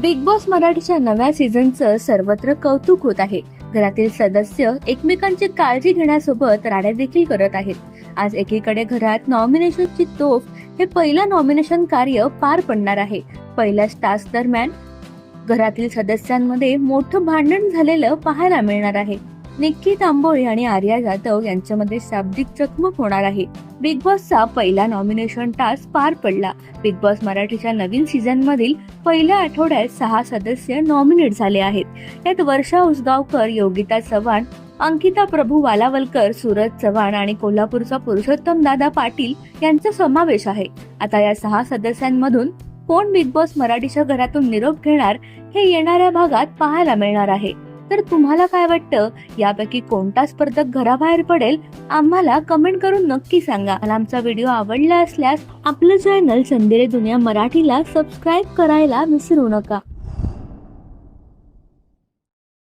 Big boss मराठीच्या नव्या सीझनचं सर्वत्र कौतुक होत आहे. घरातील सदस्य एकमेकांची काळजी घेण्यासोबत राड्या देखील करत आहेत. आज एकीकडे घरात नॉमिनेशनची तोफ हे पहिलं नॉमिनेशन कार्य पार पडणार आहे. पहिल्याच टास्क दरम्यान घरातील सदस्यांमध्ये मोठं भांडण झालेलं पाहायला मिळणार आहे. निक्की तांबोळी आणि आर्या जाधव यांच्यामध्ये शाब्दिक चकमक होणार आहे. बिग बॉसचा पहिला नॉमिनेशन टास्क पार पडला. बिग बॉस मराठीच्या नवीन सीझन मधील पहिल्या आठवड्यात सहा सदस्य नॉमिनेट झाले आहेत. यात वर्षा उसगावकर योगिता चव्हाण अंकिता प्रभू वालावलकर सूरज चव्हाण आणि कोल्हापूरचा पुरुषोत्तम दादा पाटील यांचा समावेश आहे. आता या सहा सदस्यांमधून कोण बिग बॉस मराठीच्या घरातून निरोप घेणार हे येणाऱ्या भागात पाहायला मिळणार आहे. तर तुम्हाला काय वाटतं? यापैकी कोणता स्पर्धक घराबाहेर पडेल? आम्हाला कमेंट करून नक्की सांगा. मला आमचा व्हिडिओ आवडला असल्यास आपलं चॅनल संदेरे दुनिया मराठीला सबस्क्राईब करायला विसरू नका.